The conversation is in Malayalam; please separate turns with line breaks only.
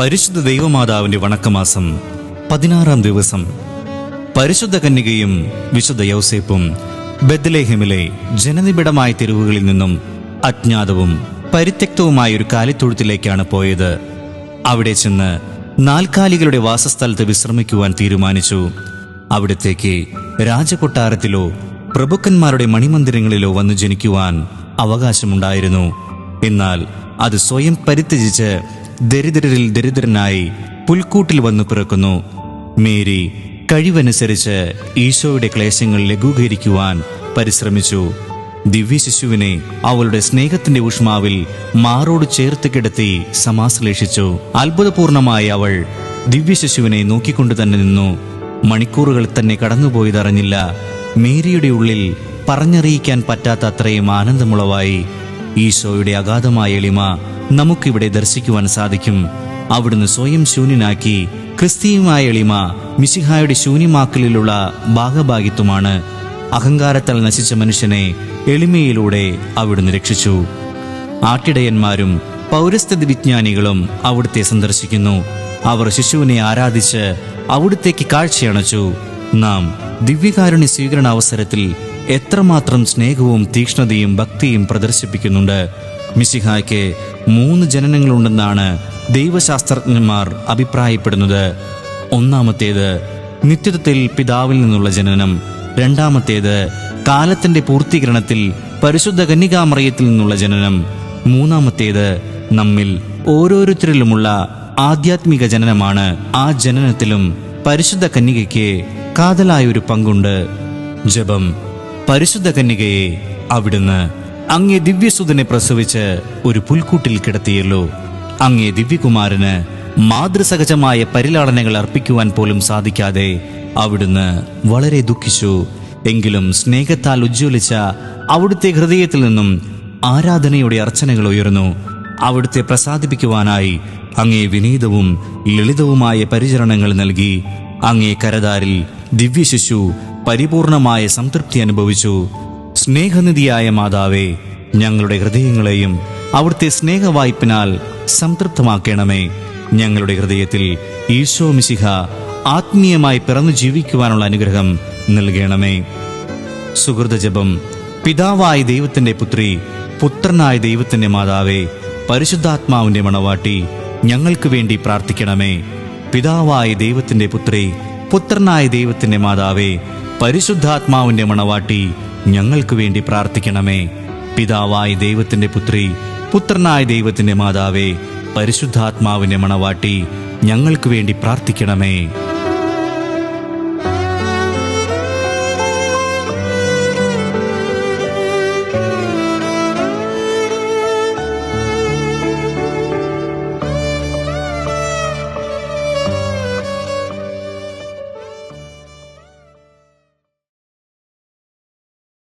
പരിശുദ്ധ ദൈവമാതാവിന്റെ വണക്കമാസം പതിനാറാം ദിവസം. പരിശുദ്ധ കന്യകയും വിശുദ്ധ യൗസേപ്പും ബദ്ലേഹമിലെ ജനനിബിഡമായ തെരുവുകളിൽ നിന്നും അജ്ഞാതവും പരിത്യക്തവുമായ ഒരു കാലിത്തൊഴുത്തിലേക്കാണ് പോയത്. അവിടെ ചെന്ന് നാൽക്കാലികളുടെ വാസസ്ഥലത്ത് വിശ്രമിക്കുവാൻ തീരുമാനിച്ചു. അവിടത്തേക്ക് രാജകൊട്ടാരത്തിലോ പ്രഭുക്കന്മാരുടെ മണിമന്ദിരങ്ങളിലോ വന്നു ജനിക്കുവാൻ അവകാശമുണ്ടായിരുന്നു. എന്നാൽ അത് സ്വയം പരിത്യജിച്ച് ദരിദ്രരിൽ ദരിദ്രനായി പുൽക്കൂട്ടിൽ വന്നു പിറക്കുന്നു. മേരി കഴിവനുസരിച്ച് ഈശോയുടെ ക്ലേശങ്ങൾ ലഘൂകരിക്കുവാൻ പരിശ്രമിച്ചു. ദിവ്യശിശുവിനെ അവളുടെ സ്നേഹത്തിന്റെ ഊഷ്മാവിൽ മാറോട് ചേർത്ത് കിടത്തി സമാശ്ലേഷിച്ചു. അത്ഭുതപൂർണമായി അവൾ ദിവ്യശിശുവിനെ നോക്കിക്കൊണ്ടു തന്നെ നിന്നു. മണിക്കൂറുകൾ തന്നെ കടന്നുപോയതറിഞ്ഞില്ല. മേരിയുടെ ഉള്ളിൽ പറഞ്ഞറിയിക്കാൻ പറ്റാത്ത അത്രയും ആനന്ദമുളവായി ഈശോയുടെ അഗാധമായ എളിമ നമുക്കിവിടെ ദർശിക്കുവാൻ സാധിക്കും. അവിടുന്ന് സ്വയം ശൂന്യനാക്കി ക്രിസ്തീയമായ എളിമ മിശിഹായുടെ ശൂന്യമാക്കലിലുള്ള ഭാഗഭാഗിത്വമാണ്. അഹങ്കാരത്താൽ നശിച്ച മനുഷ്യനെ എളിമയിലൂടെ അവിടുന്ന് രക്ഷിച്ചു. ആട്ടിടയന്മാരും പൗരസ്ഥിതി വിജ്ഞാനികളും അവിടുത്തെ സന്ദർശിക്കുന്നു. അവർ ശിശുവിനെ ആരാധിച്ച് അവിടുത്തേക്ക് കാഴ്ചയണച്ചു. നാം ദിവ്യകാരുണ്യ സ്വീകരണ അവസരത്തിൽ എത്രമാത്രം സ്നേഹവും തീക്ഷ്ണതയും ഭക്തിയും പ്രദർശിപ്പിക്കുന്നുണ്ട്. മിശിഹായ്ക്ക് മൂന്ന് ജനനങ്ങളുണ്ടെന്നാണ് ദൈവശാസ്ത്രജ്ഞന്മാർ അഭിപ്രായപ്പെടുന്നത്. ഒന്നാമത്തേത് നിത്യത്വത്തിൽ പിതാവിൽ നിന്നുള്ള ജനനം. രണ്ടാമത്തേത് കാലത്തിന്റെ പൂർത്തീകരണത്തിൽ പരിശുദ്ധ കന്യകാമറിയത്തിൽ നിന്നുള്ള ജനനം. മൂന്നാമത്തേത് നമ്മിൽ ഓരോരുത്തരിലുമുള്ള ആധ്യാത്മിക ജനനമാണ്. ആ ജനനത്തിലും പരിശുദ്ധ കന്യകയ്ക്ക് കാതലായൊരു പങ്കുണ്ട്. ജപം. പരിശുദ്ധ കന്യകയെ അവിടുന്ന് അങ്ങേ ദിവ്യസുതനെ പ്രസവിച്ച് ഒരു പുൽക്കൂട്ടിൽ കിടത്തിയല്ലോ. അങ്ങേ ദിവ്യകുമാരന് മാതൃസഹജമായ പരിലാളനകൾ അർപ്പിക്കുവാൻ പോലും സാധിക്കാതെ അവിടുന്ന് വളരെ ദുഃഖിച്ചു. എങ്കിലും സ്നേഹത്താൽ ഉജ്ജ്വലിച്ച അവിടുത്തെ ഹൃദയത്തിൽ നിന്നും ആരാധനയുടെ അർച്ചനകൾ ഉയർന്നു. അവിടുത്തെ പ്രസാദിപ്പിക്കുവാനായി അങ്ങേ വിനീതവും ലളിതവുമായ പരിചരണങ്ങൾ നൽകി അങ്ങേ കരതാരിൽ ദിവ്യശിശു പരിപൂർണമായ സംതൃപ്തി അനുഭവിച്ചു. സ്നേഹനിധിയായ മാതാവേ ഞങ്ങളുടെ ഹൃദയങ്ങളെയും അവിടുത്തെ സ്നേഹവായ്പിനാൽ സംതൃപ്തമാക്കണമേ. ഞങ്ങളുടെ ഹൃദയത്തിൽ ഈശോ മിശിഹ ആത്മീയമായി പിറന്നു ജീവിക്കുവാനുള്ള അനുഗ്രഹം നൽകണമേ. സുഹൃത ജപം പിതാവായ ദൈവത്തിന്റെ പുത്രി പുത്രനായ ദൈവത്തിന്റെ മാതാവേ പരിശുദ്ധാത്മാവിന്റെ മണവാട്ടി ഞങ്ങൾക്ക് വേണ്ടി പ്രാർത്ഥിക്കണമേ. പിതാവായ ദൈവത്തിന്റെ പുത്രി പുത്രനായ ദൈവത്തിന്റെ മാതാവേ പരിശുദ്ധാത്മാവിന്റെ മണവാട്ടി ഞങ്ങൾക്ക് വേണ്ടി പ്രാർത്ഥിക്കണമേ. പിതാവായ ദൈവത്തിന്റെ പുത്രി പുത്രനായ ദൈവത്തിന്റെ മാതാവേ പരിശുദ്ധാത്മാവിന്റെ മണവാട്ടി ഞങ്ങൾക്ക് വേണ്ടി പ്രാർത്ഥിക്കണമേ.